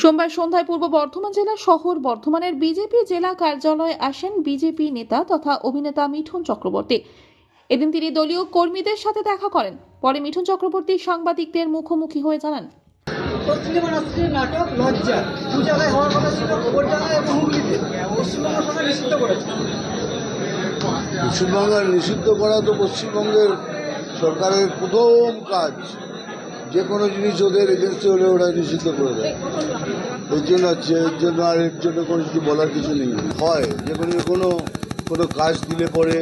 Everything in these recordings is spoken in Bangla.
সোমবার সন্ধ্যায় পূর্ব বর্ধমান জেলা শহর বর্ধমানের বিজেপি জেলা কার্যালয়ে আসেন বিজেপি নেতা তথা অভিনেতা মিঠুন চক্রবর্তী। এদিন তিনি দলীয় কর্মীদের সাথে দেখা করেন। পরে মিঠুন চক্রবর্তী সাংবাদিকদের মুখোমুখি হয়ে জানান। উত্তর সিনেমা নাটক লজ্জা। দু জায়গায় হওয়ার কথা ছিল গোবরডাঙ্গা এবং হুগলিতে পশ্চিমবঙ্গ সরকার নিষিদ্ধ করেছে। পশ্চিমবঙ্গের নিষিদ্ধ করা তো পশ্চিমবঙ্গের সরকারের প্রথম কাজ। যে কোনো জিনিস ওদের এগেনস্টে হলে ওরা নিষিদ্ধ করে দেয়। এর জন্য এর জন্য আর এর জন্য কোনো কিছু বলার কিছু নেই। হয়, যে কোনো কোনো কোনো কাজ দিলে পরে,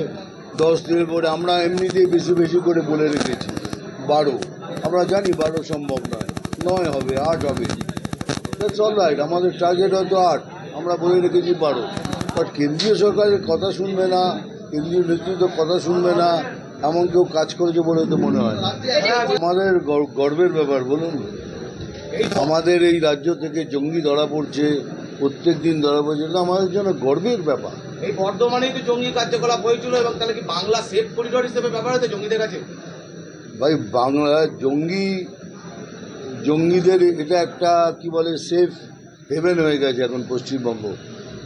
দশ দিনের পরে, আমরা এমনিতেই বেশি বেশি করে বলে রেখেছি, বারো। আমরা জানি বারো সম্ভব নয় নয় হবে, আট হবে। দ্যাটস অল রাইট আমাদের টার্গেট হয়তো আট, আমরা বলে রেখেছি বারো। বাট কেন্দ্রীয় সরকারের কথা শুনবে না, কেন্দ্রীয় নেতৃত্ব কথা শুনবে না এমন কেউ কাজ করেছে বলে তো মনে হয় না। আমাদের গর- গর্বের ব্যাপার বলুন। আমাদের এই রাজ্য থেকে জঙ্গি ধরা পড়ছে প্রত্যেক দিন ধরা পড়ছে এটা আমাদের জন্য গর্বের ব্যাপার। এই বর্ধমানেই তো জঙ্গি কার্যকলাপ হয়েছিল এবং তাহলে কি বাংলা সেফ করিডোর হিসেবে ব্যবহার হয়েছে জঙ্গিদের কাছে? ভাই বাংলা জঙ্গি জঙ্গিদের এটা একটা কি বলে সেফ হেভেন হয়ে গেছে এখন পশ্চিমবঙ্গ।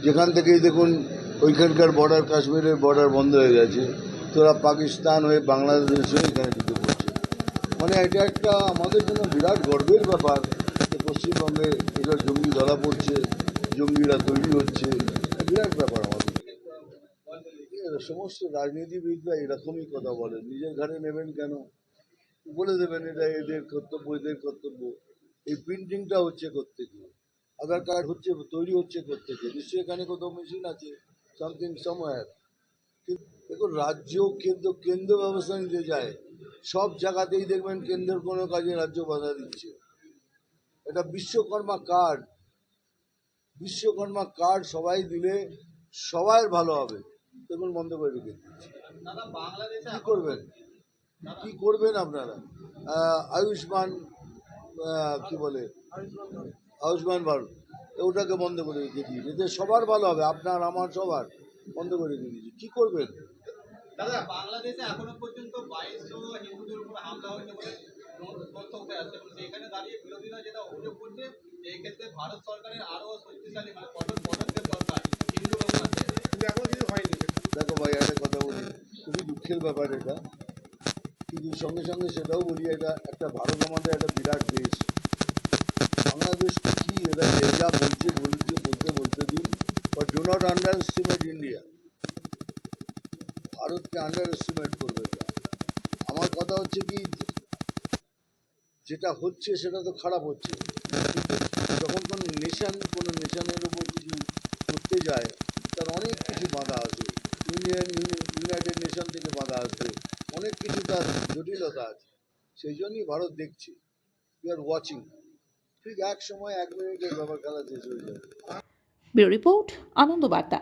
যেখান থেকেই দেখুন ওইখানকার বর্ডার কাশ্মীরের বর্ডার বন্ধ হয়ে গেছে। তোরা পাকিস্তান হয়ে বাংলাদেশ হয়ে এখানে ঢুকে পড়ছে মানে এটা একটা আমাদের জন্য বিরাট গর্বের ব্যাপার যে পশ্চিমবঙ্গে এটা জঙ্গি ধরা পড়ছে, জঙ্গিরা তৈরি হচ্ছে বিরাট ব্যাপার আমাদের। সমস্ত রাজনীতিবিদরা এরকমই কথা বলে নিজের ঘাড়ে নেবেন কেন? বলে দেবেন এটা এদের কর্তব্য এদের কর্তব্য। এই প্রিন্টিংটা হচ্ছে কোথেকে আধার কার্ড হচ্ছে, তৈরি হচ্ছে কোথেকে নিশ্চয়ই এখানে কোথাও মেশিন আছে সামথিং সময়ার দেখুন রাজ্য কেন্দ্র কেন্দ্র ব্যবস্থা নিতে যায় সব জায়গাতেই দেখবেন কেন্দ্রের কোনো কাজে রাজ্য বাধা দিচ্ছে। এটা বিশ্বকর্মা কার্ড। বিশ্বকর্মা কার্ড সবাই দিলে সবাই ভালো হবে। দেখুন বন্ধ করে রেখে দিচ্ছে কি করবেন? কি করবেন আপনারা? আয়ুষ্মান কি বলে? আয়ুষ্মান ভারত। ওটাকে বন্ধ করে রেখে দিয়েছে। এতে সবার ভালো হবে আপনার আমার সবার। বন্ধ করে রেখে দিয়েছে। কি করবেন দাদা বাংলাদেশে এখনও পর্যন্ত বাইশ হিন্দুদের উপর হামলা হয়েছে বলে তথ্য উঠে আসছে। সেখানে দাঁড়িয়ে বিরোধীরা যেটা অভিযোগ করছে যে এই ভারত সরকারের শক্তিশালী মানে কঠোর পদক্ষেপ দরকার হিন্দু কিন্তু এখনও কিছু হয়নি। দেখো ভাই একটা কথা বলি। খুবই দুঃখের ব্যাপার এটা। কিন্তু সঙ্গে সঙ্গে সেটাও বলি এটা একটা ভারত আমাদের একটা বিরাট দেশ। বাংলাদেশ কি এরা যে যা বলছে বলছে বলতে বলতে দিন but do not underestimate India ভারতকে আন্ডার এস্টিমেট করবে আমার কথা হচ্ছে কি, যেটা হচ্ছে সেটা তো খারাপ হচ্ছে। যখন কোনো নেশান কোনো নেশানের উপর কিছু করতে যায়, তার অনেক কিছু বাধা আছে। ইউনিয়ন ইউনাইটেড নেশন থেকে বাধা আসবে অনেক কিছু তার জটিলতা আছে। সেই জন্যই ভারত দেখছে। উই আর ওয়াচিং ঠিক এক সময় এক মিনিটের ব্যাপার খেলা শেষ হয়ে যাবে রিপোর্ট আনন্দ বার্তা